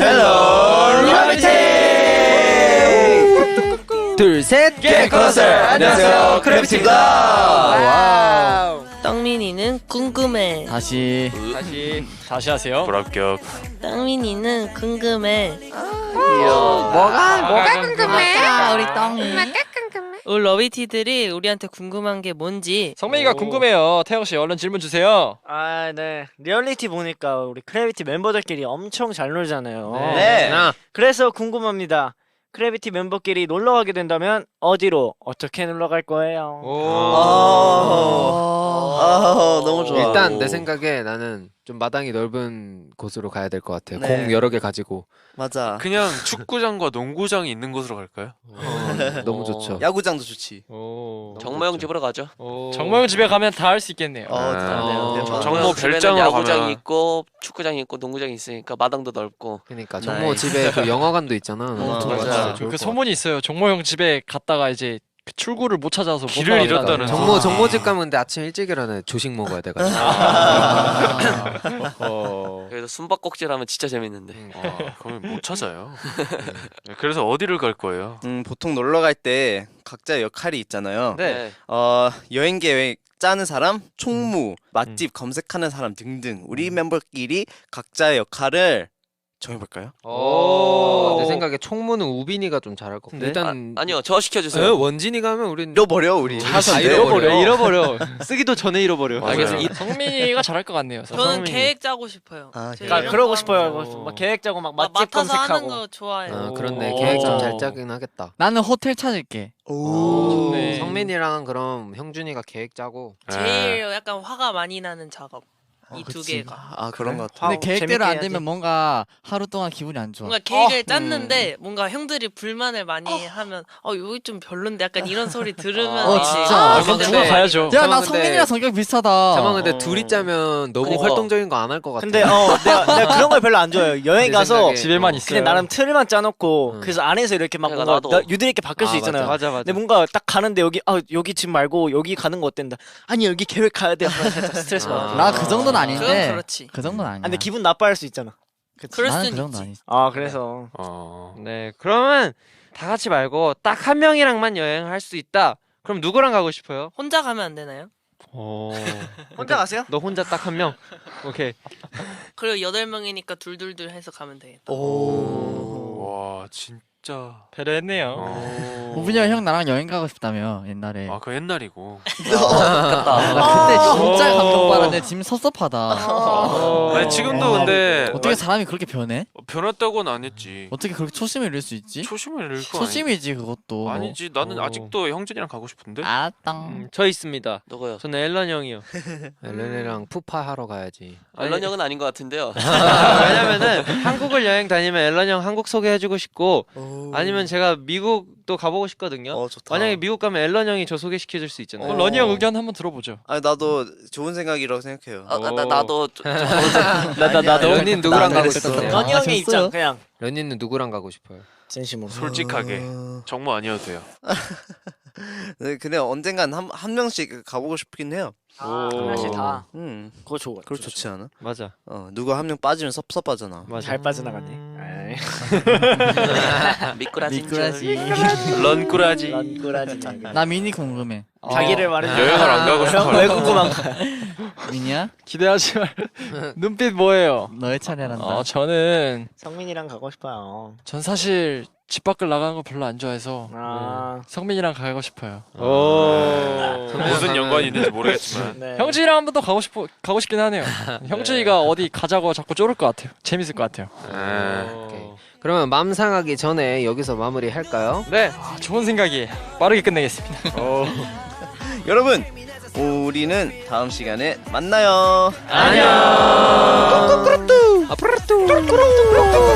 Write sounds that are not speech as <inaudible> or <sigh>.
헬로 라비티 둘셋 개커슬 안녕하세요 크래비티입니다 와우 떡민이는 궁금해. 다시 다시 다시 하세요. 불합격 떡민이는 궁금해. 뭐가 뭐가 궁금해? 아까 우리 떡이. 우리 러비티들이 우리한테 궁금한 게 뭔지 성민이가 궁금해요. 태영 씨 얼른 질문 주세요. 아, 네. 리얼리티 보니까 우리 크래비티 멤버들끼리 엄청 잘 놀잖아요. 네. 그래서 궁금합니다. 크래비티 멤버끼리 놀러 가게 된다면 어디로 어떻게 놀러 갈 거예요? 아 너무 좋아 일단 내 생각에 나는 좀 마당이 넓은 곳으로 가야 될 것 같아요. 네. 공 여러 개 가지고 맞아 그냥 <laughs> 축구장과 농구장이 있는 곳으로 갈까요? 어, 너무 좋죠. 야구장도 좋지 오. 정모 형 집으로 가죠. 정모 형 집에 가면 다 할 수 있겠네요. 어, 아, 네, 네, 정모. 정모 집에는 별장으로 야구장이 가면 있고 축구장이 있고 농구장이 있으니까 마당도 넓고. 그러니까 정모. 집에 그 영화관도 있잖아. 어, 맞아. 같아요. 그 소문이 있어요. 정모형 집에 갔다가 이제 그 출구를 못 찾아서 못 길을 나간다는. 잃었다는 정모 정모 집 가면 근데 아침 일찍 일어나 조식 먹어야 돼가지고. 어. 그래서 숨바꼭질 하면 진짜 재밌는데. 와, 그러면 못 찾아요. 네, 그래서 어디를 갈 거예요? 음 보통 놀러 갈 때 각자 역할이 있잖아요 네. 어 여행 계획 짜는 사람 총무 맛집 검색하는 사람 등등 우리 멤버끼리 각자의 역할을 정해볼까요? 오. 내 생각에 총무는 우빈이가 좀 잘할 것 같아. 네? 일단 아, 아니요, 저 시켜주세요. 어, 원진이 가면 우린 잃어버려 우리 다 네. 잃어버려. 잃어버려. <laughs> 쓰기도 전에 잃어버려. 맞아요. 알겠어. 이, 성민이가 잘할 것 같네요. 저는 성민이. 계획 짜고 싶어요. 아, 저 계획. 아, 이런 그러고 거 싶어요. 뭐, 거. 막 계획 짜고 막 막 맛집 맡아서 하는 검색하고. 거 좋아해요. 아, 그렇네. 오. 계획 좀 잘 짜긴 하겠다. 나는 호텔 찾을게. 오. 네. 성민이랑 그럼 형준이가 계획 짜고 제일 약간 화가 많이 나는 작업. 이 두 그치. 개가. 아 그런 것 같아 근데 아우, 계획대로 재밌게 안 해야지. 되면 뭔가 하루 동안 기분이 안 좋아. 뭔가 계획을 짰는데 뭔가 형들이 불만을 많이 하면 어 여기 좀 별론데 약간 이런 소리 들으면 어, 이제 진짜. 아, 아, 그럼 근데 누가 가야죠. 야, 잠깐만, 나 근데- 성민이랑 성격 비슷하다. 잠깐 근데 어. 둘이 짜면 너무 그니까. 활동적인 거 안 할 것 같아. 근데 어 내가, 내가 그런 걸 별로 안 좋아해요. 여행 내 가서 생각에 집에만 어. 있어요. 그냥 나름 틀만 짜놓고 음. 그래서 안에서 이렇게 막 뭔가 나도. 나- 유들 있게 바뀔 수 아, 있잖아요. 맞아. 맞아. 근데 뭔가 딱 가는데 여기 아 여기 집 말고 여기 가는 거 어땠다. 아니 여기 계획 가야 돼. 하면 살짝 스트레스 아. 받아. 나그 정도는 아닌데. 그렇지. 그 정도는 아니야. 아, 근데 기분 나빠할 수 있잖아. 그럴 나는 수는 그 정도 있지. 아니지. 아 그래서 어. 네. 그러면 다 같이 말고 딱 한 명이랑만 여행할 수 있다. 그럼 누구랑 가고 싶어요? 혼자 가면 안 되나요? 어. <laughs> 혼자 가세요? 너 혼자 딱 한 명. 오케이. 그리고 여덟 명이니까 둘둘둘 해서 가면 되겠다. 와 진짜. 배려했네요. 어. 우빈이 형, 형 나랑 여행 가고 싶다며 옛날에. 아 그 옛날이고. <laughs> 아, 나 그때 진짜 감동받았는데 지금 섭섭하다. 어. 아니 지금도 근데 어떻게 사람이 그렇게 변해? 변했다고는 안 했지. 어떻게 그렇게 초심을 잃을 수 있지? 초심을 잃고 초심이지 그것도. 아니, 아니지. 나는 어. 아직도 형준이랑 가고 싶은데. 아 땅. 음, 저 있습니다. 누구요? 저는 앨런 형이요. <laughs> 엘렌이랑 푸파 하러 가야지. 앨런 형은 아닌 것 같은데요. <laughs> 왜냐면은 한국을 여행 다니면 앨런 형 한국 소개해주고 싶고 아니면 제가 미국 도 가보고 싶거든요. 어 좋다 만약에 미국 가면 앨런 형이 저 소개시켜줄 수 있잖아요. 어. 러니 형 의견 한번 들어보죠. 아니 나도 좋은 생각이라고 생각해요 아, <laughs> 나, 나, 나도 좀- 좀- 나, 나, 나도. 런닌 누구랑 가고. 싶어요? 러니 아, 형의? 입장 그냥 런닌은 누구랑 가고 싶어요? 진심으로. 솔직하게 어, 정모 아니어도 돼요. <laughs> 네, 근데 언젠간 한, 한 명씩 가보고 싶긴 해요 아, 한 명씩 다. 음 그거 좋아. 그거 좋지 않아? 맞아. 어 누가 한 명 빠지면 섭섭하잖아 맞아. 잘 빠져나갔네. <laughs> 음. 미꾸라지. 미꾸라지. 런꾸라지. 런꾸라지. 나 미니 궁금해. 자기를 말해. 여행을 안 가고 싶어. 왜 궁금한 거 <laughs> 야? 미니야? 기대하지 말. <laughs> 눈빛 뭐예요? 너의 차례란다. 어, 저는 성민이랑 가고 싶어요. 전 사실 집 밖을 나가는 거 별로 안 좋아해서 아. 성민이랑 가고 싶어요. 무슨 연관이 있는지 모르겠지만. 네. 형준이랑 한 번 더 가고 싶어 가고 싶긴 하네요. <laughs> 형준이가 어디 가자고 자꾸 쪼를 것 같아요. 재밌을 것 같아요. 네. 오케이. 그러면 맘 상하기 전에 여기서 마무리 할까요? 네, 아, 좋은 생각이 빠르게 끝내겠습니다. <laughs> 여러분 우리는 다음 시간에 만나요 안녕. 아프라뚜.